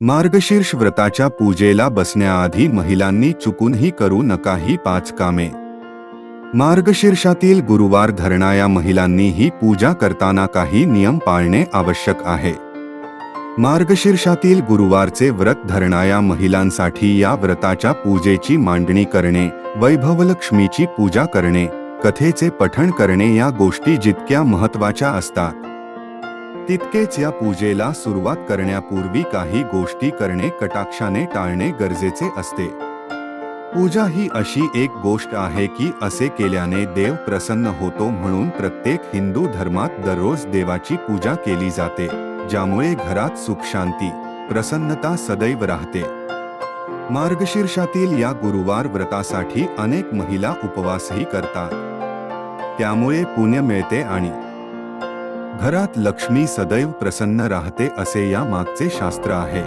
मार्गशीर्ष व्रताच्या पूजेला बसण्याआधी महिलांनी चुकूनही करू नका ही पाच कामे. मार्गशीर्षातील गुरुवार धरणाया महिलांनी ही पूजा करताना काही नियम पाळणे आवश्यक आहे. मार्गशीर्षातील गुरुवारचे व्रत धरणाया महिलांसाठी या व्रताच्या पूजेची मांडणी करणे वैभवलक्ष्मीची पूजा करणे कथेचे पठण करणे या गोष्टी जितक्या महत्त्वाच्या असतात तितकेच या पूजेला सुरुवात करण्यापूर्वी काही गोष्टी करणे कटाक्षाने टाळणे गरजेचे असते. पूजा ही अशी एक गोष्ट आहे की असे केल्याने देव प्रसन्न होतो म्हणून प्रत्येक हिंदू धर्मात दररोज देवाची पूजा केली जाते ज्यामुळे घरात सुखशांती प्रसन्नता सदैव राहते. मार्गशीर्षातील या गुरुवार व्रतासाठी अनेक महिला उपवासही करतात. त्यामुळे पुण्य मिळते आणि घरात लक्ष्मी सदैव प्रसन्न राहते असे या मागचे शास्त्र आहे.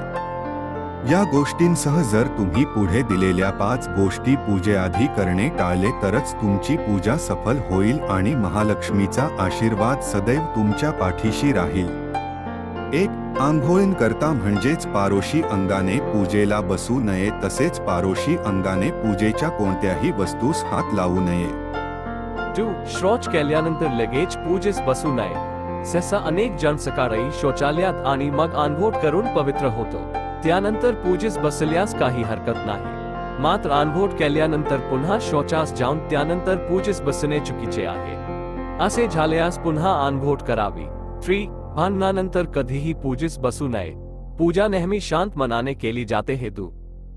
या गोष्टींसह जर तुम्ही पुढे दिलेल्या पाच गोष्टी पूजेआधी करणे टाळले तरच तुमची पूजा सफल होईल आणि महालक्ष्मीचा आशीर्वाद सदैव तुमच्या पाठीशी राहील. एक आंघोळीन करता म्हणजेच पारोशी अंगाने पूजेला बसू नये तसेच पारोशी अंगाने पूजेच्या कोणत्याही वस्तूस हात लावू नये. टू शौच केल्यानंतर लगेच पूजेस बसू नये. सहसा अनेक जण सकाळी शौचालयात आणि मग आंघोळ करून पवित्र होतो. त्यानंतर पूजेस बसल्यास काही हरकत नाही. मात्र आंघोळ केल्यानंतर पुन्हा शौचास जाऊन त्यानंतर पूजेस बसणे चुकीचे आहे. असे झाल्यास पुन्हा आंघोळ करावी. थ्री, भांडणानंतर कधीही पूजेस बसू नये. पूजा नेहमी शांत मनाने केली जाते हेतू.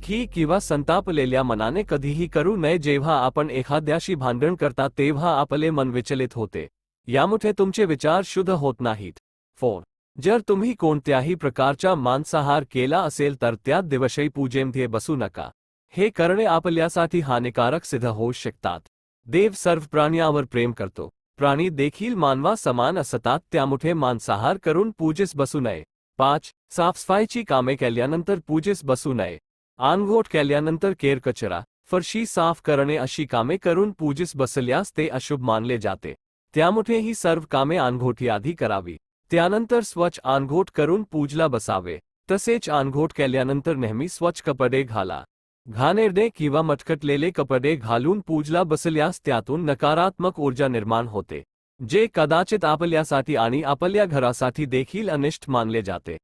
की किंवा संतापलेल्या मनाने कधीही करू नये जेव्हा आपण एखाद्याशी भांडण करता तेव्हा आपले मन विचलित होते. यामुळे तुमचे विचार शुद्ध होत नाहीत. फोर. जर तुम्ही कोणत्याही प्रकारचा मांसाहार केला असेल तर त्यात दिवशी पूजेमध्ये बसू नका. हे करणे आपल्यासाठी हानिकारक सिद्ध होऊ शकतात. देव सर्व प्राण्यावर प्रेम करतो. प्राणी देखील मानवा समान असतात त्यामुळे मांसाहार करून पूजेस बसू नये. पाच. साफसफाईची कामे केल्यानंतर पूजेस बसू नये. आंघोट केल्यानंतर केर कचरा फरशी साफ करणे अशी कामे करून पूजेस बसल्यास ते अशुभ मानले जाते. त्यामुळे ही सर्व कामे आणघोटी आधी करावी. त्यानंतर स्वच्छ आणघोट करून पूजला बसावे. तसेच आणघोट केल्यानंतर नेहमी स्वच्छ कपडे घाला. घाणेरडे किंवा मटकटलेले कपडे घालून पूजला बसल्यास त्यातून नकारात्मक ऊर्जा निर्माण होते जे कदाचित आपल्यासाठी आणि आपल्या घरासाठी देखील अनिष्ट मानले जाते.